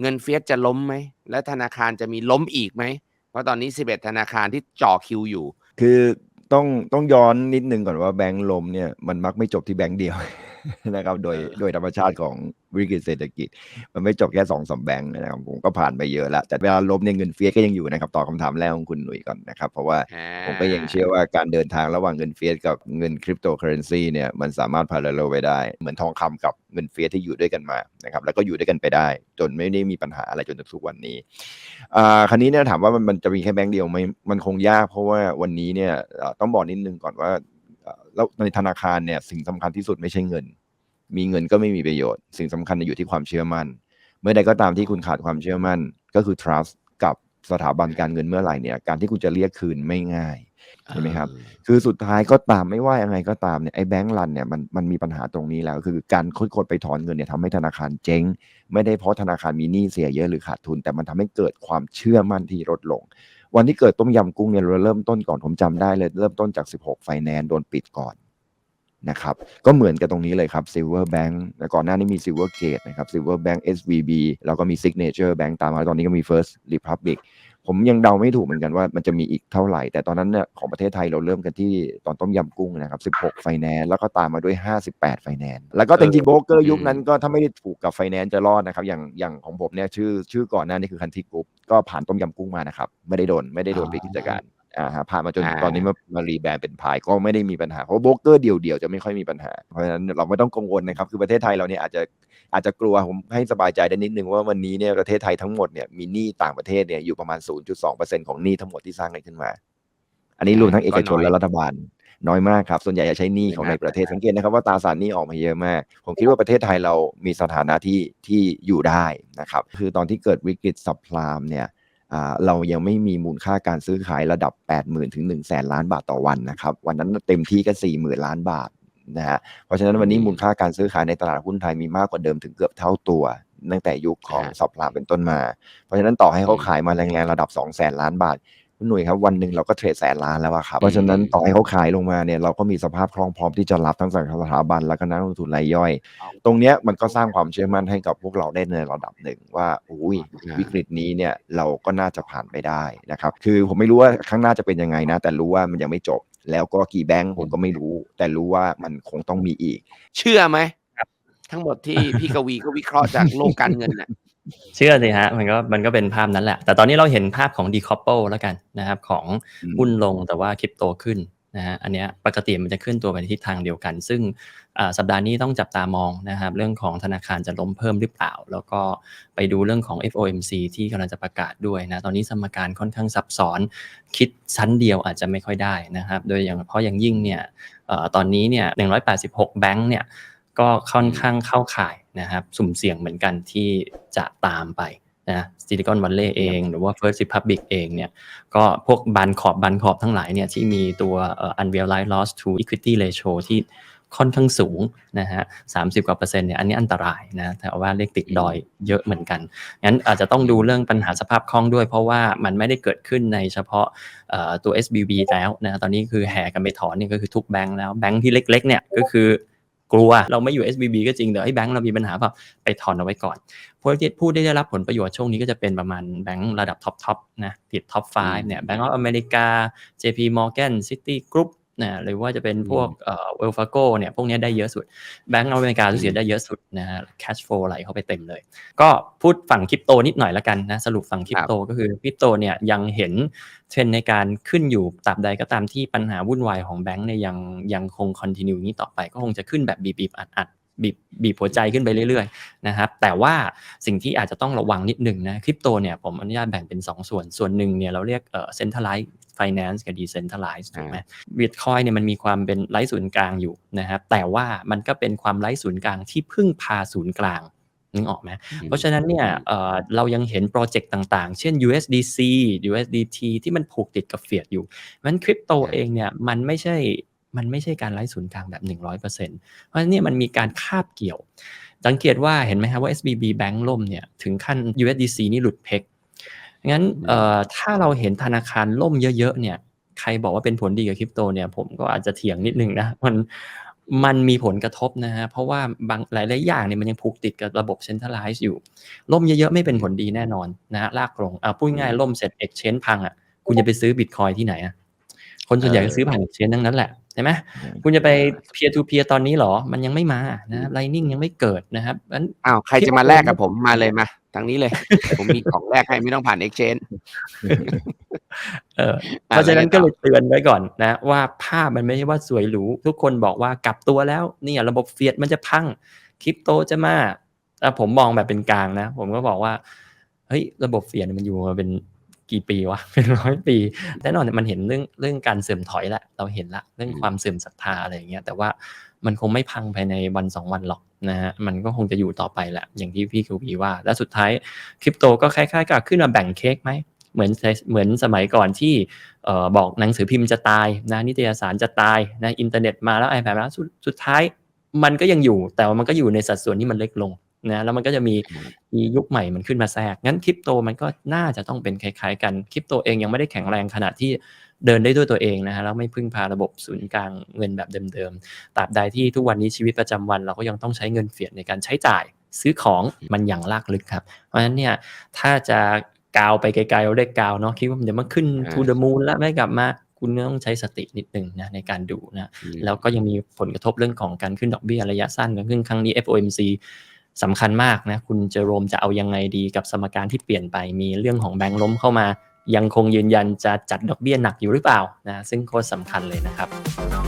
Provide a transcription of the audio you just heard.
เงินเฟียสจะล้มไหม และธนาคารจะมีล้มอีกไหม เพราะตอนนี้ 11 ธนาคารที่จ่อคิวอยู่ คือต้องต้องย้อนนิดนึงก่อนว่าแบงค์ล้มเนี่ยมันมักไม่จบที่แบงค์เดียว นะครับ โดยเออโดยธรรมชาติของวิกฤตเศรษฐกิจ มันไม่จบแค่สองสามแบงก์นะครับ ผมก็ผ่านไปเยอะแล้ว แต่เวลาล้มเนี่ยเงินเฟ้ยก็ยังอยู่นะครับตอบคำถามแรกของคุณหนุ่ยก่อนนะครับ เพราะว่าอ่าผมก็ยังเชื่อว่าการเดินทางระหว่างเงินเฟียสกับเงินคริปโตเคอเรนซีเนี่ยมันสามารถพาราเลไปได้ เหมือนทองคำกับเงินเฟียสที่อยู่ด้วยกันมานะครับแล้วก็อยู่ด้วยกันไปได้ จนไม่ได้มีปัญหาอะไรจนถึงทุกวันนี้อ่าคราวนี้เนี่ยถามว่ามันมันจะมีแค่แบงก์เดียวไหมมันคงยาก เพราะว่าวันนี้เนี่ยเอ่อต้องบอกนิดนึงก่อนว่าเอ่อ แล้วในธนาคารเนี่ยสิ่งสำคัญที่สุดไม่ใช่เงิน มีเงินก็ไม่มีประโยชน์ สิ่งสำคัญอยู่ที่ความเชื่อมั่น เมื่อใดก็ตามที่คุณขาดความเชื่อมั่น ก็คือ trust กับสถาบันการเงินเมื่อไหร่เนี่ย การที่คุณจะเรียกคืนไม่ง่ายใช่ไหมครับ คือสุดท้ายก็ตามไม่ว่ายังไงก็ตามเนี่ยไอ้แบงก์รันเนี่ยมันมันมีปัญหาตรงนี้แล้ว คือการคดคนไปถอนเงินเนี่ยทำให้ธนาคารเจ๊ง ไม่ได้เพราะธนาคารมีหนี้เสียเยอะหรือขาดทุน แต่มันทำให้เกิดความเชื่อมั่นที่ลดลง วันที่เกิดต้มยำกุ้งเนี่ยเราเริ่มต้นก่อนผมจำได้เลย เริ่มต้นจาก 16 ไฟแนนซ์โดนปิดก่อนนะครับ ก็เหมือนกันตรงนี้เลยครับ Silver Bank แต่ก่อนหน้านี้มี Silver Gate นะครับ Silver Bank SVB แล้วก็มี Signature Bank ตามมาตอนนี้ก็มี First Republic ผมยังเดาไม่ถูกเหมือนกันว่ามันจะมีอีกเท่าไหร่ แต่ตอนนั้นเนี่ยของประเทศไทยเราเริ่มกันที่ตอนต้มยำกุ้งนะครับ 16 ไฟแนนซ์แล้วก็ตามมาด้วย 58 ไฟแนนซ์แล้วก็จริงๆโบรกเกอร์ยุคนั้นก็ถ้าไม่ได้ถูกกับไฟแนนซ์จะรอดนะครับ อย่างอย่างของผมเนี่ยชื่อชื่อก่อนหน้านี้คือคันทิกรุ๊ปก็ผ่านต้มยำกุ้งมานะครับ ไม่ได้โดนไม่ได้โดนปิดกิจการ อ่าฮะผ่านมาจนอ่าตอนนี้มามารีแบรนด์เป็นพายก็ไม่ได้มีปัญหา เพราะโบรกเกอร์เดี่ยวๆ จะไม่ค่อยมีปัญหา เพราะฉะนั้นเราไม่ต้องกังวลนะครับ คือประเทศไทยเราเนี่ยอาจจะอาจจะกลัวผมให้สบายใจได้นิดนึงว่าวันนี้เนี่ยประเทศไทยทั้งหมดเนี่ยมีหนี้ต่างประเทศเนี่ยอยู่ประมาณ 0.2%ของหนี้ทั้งหมดที่สร้างกันขึ้นมา อันนี้รวมทั้งเอกชนก็น้อยและรัฐบาลน้อยมากครับส่วนใหญ่จะใช้หนี้ของในประเทศสังเกตนะครับว่าตราสารหนี้ออกมาเยอะมาก ผมคิดว่าประเทศไทยเรามีสถานะที่ที่อยู่ได้นะครับคือตอนที่เกิดวิกฤตสับพลามเนี่ยอ่า เรายังไม่มีมูลค่าการซื้อขายระดับ 80,000 ถึง 1 0 0 0 0แสนล้านบาทต่อวันนะครับ วันนั้นเต็มที่ก็ 40,000 ล้านบาทนะฮะ เพราะฉะนั้นวันนี้มูลค่าการซื้อขายในตลาดหุ้นไทยมีมากกว่าเดิมถึงเกือบเท่าตัวตั้งแต่ยุคของอ่าสับพลามเป็นต้นมา เพราะฉะนั้นต่อให้เขาอืมขายมาแรงๆระดับ 2 0 0แสนล้านบาท คุณหนุ่ยครับวันหนึ่งเราก็เทรดแสนล้านแล้วอะครับ เพราะฉะนั้นต่อให้เขาขายลงมาเนี่ยเราก็มีสภาพคล่องพร้อมที่จะรับทั้งจากสถาบันและก็นักลงทุนรายย่อย ตรงเนี้ยมันก็สร้างความเชื่อมั่นให้กับพวกเราได้ในระดับหนึ่งว่าอุ้ยอ่าวิกฤตนี้เนี่ยเราก็น่าจะผ่านไปได้นะครับคือผมไม่รู้ว่าข้างหน้าจะเป็นยังไงนะ แต่รู้ว่ามันยังไม่จบ แล้วก็กี่แบงก์ผมก็ไม่รู้ แต่รู้ว่ามันคงต้องมีอีก เชื่อไหมทั้งหมดที่พี่กวีก็วิเคราะห์จากโลกการเงินน่ะ เชื่อสิฮะมันก็มันก็เป็นภาพนั้นแหละ แต่ตอนนี้เราเห็นภาพของ decouple แล้วกันนะครับ ของอืมหุ้นลงแต่ว่าคริปโตขึ้นนะฮะอันเนี้ยปกติมันจะขึ้นตัวไปในทิศทางเดียวกัน ซึ่งอ่าสัปดาห์นี้ต้องจับตามองนะครับ เรื่องของธนาคารจะล้มเพิ่มหรือเปล่า แล้วก็ไปดูเรื่องของ FOMC ที่กำลังจะประกาศด้วยนะ ตอนนี้สมการค่อนข้างซับซ้อน คิดชั้นเดียวอาจจะไม่ค่อยได้นะครับ โดยอย่างเพราะอย่างยิ่งเนี่ยเอ่อตอนนี้เนี่ย186 แบงค์เนี่ยก็ค่อนข้างเข้าข่าย นะครับ สุ่มเสี่ยงเหมือนกันที่จะตามไปนะซิลิคอนวัลเลย์เอง หรือว่า First Republic เองเนี่ยก็พวกบันขอบบันขอบทั้งหลายเนี่ยที่มีตัวเอ่อ unrealized loss to equity ratio ที่ค่อนข้างสูงนะฮะสามสิบกว่าเปอร์เซ็นต์เนี่ยอันนี้อันตรายนะแต่ว่าเลขติดดอยเยอะเหมือนกัน งั้นอาจจะต้องดูเรื่องปัญหาสภาพคล่องด้วย เพราะว่ามันไม่ได้เกิดขึ้นในเฉพาะเอ่อตัว SBB แล้วนะตอนนี้คือแห่กันไปถอนนี่ก็คือทุกแบงค์แล้วแบงค์ที่เล็กๆเนี่ยก็คือ กลัวเราไม่อยู่ SBB ก็จริงแต่ไอ้แบงค์เรามีปัญหาแบบไปถอนเอาไว้ก่อนผู้ที่ผู้ได้รับผลประโยชน์ช่วงนี้ก็จะเป็นประมาณแบงค์ระดับท็อปทอปนะติดท็อป5เนี่ยแบงก์ออฟอเมริกา JP Morgan City Group นะหรือว่าจะเป็นพวกเอ่อเวลฟาโกเนี่ยพวกเนี้ยได้เยอะสุด แบงก์อเมริการู้สึกได้เยอะสุดนะฮะ cash flow ไหลเข้าไปเต็มเลย ก็พูดฝั่งคริปโตนิดหน่อยละกันนะสรุปฝั่งคริปโตก็คือคริปโตเนี่ยยังเห็นเทรนด์ในการขึ้นอยู่ตราบใดก็ตามที่ปัญหาวุ่นวายของแบงก์เนี่ยยังยังคงคอนติเนียนี้ต่อไปก็คงจะขึ้นแบบบีบๆอัดๆบีบบีบหัวใจขึ้นไปเรื่อยๆนะครับแต่ว่าสิ่งที่อาจจะต้องระวังนิดหนึ่งนะคริปโตเนี่ยผมอนุญาตแบ่งเป็น 2 ส่วนส่วนหนึ่งเนี่ยเราเรียกเอ่อ centralized finance กับ decentralized ถูกไหมบิตคอยเนี่ยมันมีความเป็นไร้ศูนย์กลางอยู่นะครับแต่ว่ามันก็เป็นความไร้ศูนย์กลางที่พึ่งพาศูนย์กลางนึกออกไหมเพราะฉะนั้นเนี่ยเอ่อเรายังเห็นโปรเจกต์ต่างๆ เช่น USDC USDT ที่มันผูกติดกับเฟียดอยู่มันคริปโตครับเองเนี่ยมันไม่ใช่มันไม่ใช่การไร้ศูนย์กลางแบบ 100%เพราะฉะนั้นเนี่ยมันมีการคาบเกี่ยว สังเกตว่าเห็นไหมครับว่า SBB Bank ล่มเนี่ยถึงขั้น USDC นี่หลุดเพก งั้นเอ่อถ้าเราเห็นธนาคารล่มเยอะๆเนี่ย ใครบอกว่าเป็นผลดีกับคริปโตเนี่ย ผมก็อาจจะเถียงนิดนึงนะมันมันมีผลกระทบนะฮะเพราะว่าบางหลายๆอย่างเนี่ยมันยังผูกติดกับระบบ centralize อยู่ ล่มเยอะๆ ไม่เป็นผลดีแน่นอนนะฮะลากลงเอาพูดง่ายๆล่มเสร็จ exchange พังอะคุณจะไปซื้อบิตคอยที่ไหนอะคนส่วนใหญ่ก็ซื้อผ่าน exchange ทั้งนั้นแหละใช่ไหมคุณจะไป peer to peer ตอนนี้เหรอ มันยังไม่มานะ lightning ยังไม่เกิดนะครับงั้นอ้าวใครจะมาแลกกับผมมาเลยมา ทางนี้เลย ผมมีของแลกให้ไม่ต้องผ่าน exchange เอออะเพราะฉะนั้นแล้วไงต่อก็เลยเตือนไว้ก่อนนะ ว่าภาพมันไม่ใช่ว่าสวยหรู ทุกคนบอกว่ากลับตัวแล้วเนี่ยระบบเฟียดมันจะพังคริปโตจะมาแต่ผมมองแบบเป็นกลางนะ ผมก็บอกว่าเฮ้ยระบบเฟียดมันอยู่มาเป็น กี่ปีวะเป็นร้อยปีแน่นอนมันเห็นเรื่องเรื่องการเสื่อมถอยแหละเราเห็นละเรื่องความเสื่อมศรัทธาอะไรอย่างเงี้ยแต่ว่ามันคงไม่พังภายในวันสองวันหรอกนะฮะมันก็คงจะอยู่ต่อไปแหละอย่างที่พี่คิวพีว่า และสุดท้ายคริปโตก็คล้ายๆกับขึ้นมาแบ่งเค้กไหมเหมือนเหมือนสมัยก่อนที่เอ่อบอกหนังสือพิมพ์จะตายนะนิตยสารจะตายนะอินเทอร์เน็ตมาแล้วไอแพดมาแล้วสุดสุดท้ายมันก็ยังอยู่แต่ว่ามันก็อยู่ในสัดส่วนที่มันเล็กลง นะแล้วมันก็จะมีมียุคใหม่มันขึ้นมาแทรก งั้นคริปโตมันก็น่าจะต้องเป็นคล้ายๆกันคริปโตเองยังไม่ได้แข็งแรงขนาดที่เดินได้ด้วยตัวเองนะฮะแล้วไม่พึ่งพาระบบศูนย์กลางเงินแบบเดิมๆตราบใดที่ทุกวันนี้ชีวิตประจำวันเราก็ยังต้องใช้เงินเฟียดในการใช้จ่ายซื้อของมันอย่างลากลึกครับ เพราะฉะนั้นเนี่ยถ้าจะกาวไปไกลๆเราได้กาวเนาะคิดว่ามันจะมาขึ้นอ่า to the moon แล้วไม่กลับมาคุณก็ต้องใช้สตินิดหนึ่งนะในการดูนะแล้วก็ยังมีผลกระทบเรื่องของการขึ้นดอกเบี้ยระยะสั้นการขึ้นครั้งนี้ FOMC สำคัญมากนะคุณเจอโรมจะเอายังไงดีกับสมการที่เปลี่ยนไปมีเรื่องของแบงค์ล้มเข้ามา ยังคงยืนยันจะจัดดอกเบี้ยหนักอยู่หรือเปล่านะซึ่งโคตรสำคัญเลยนะครับ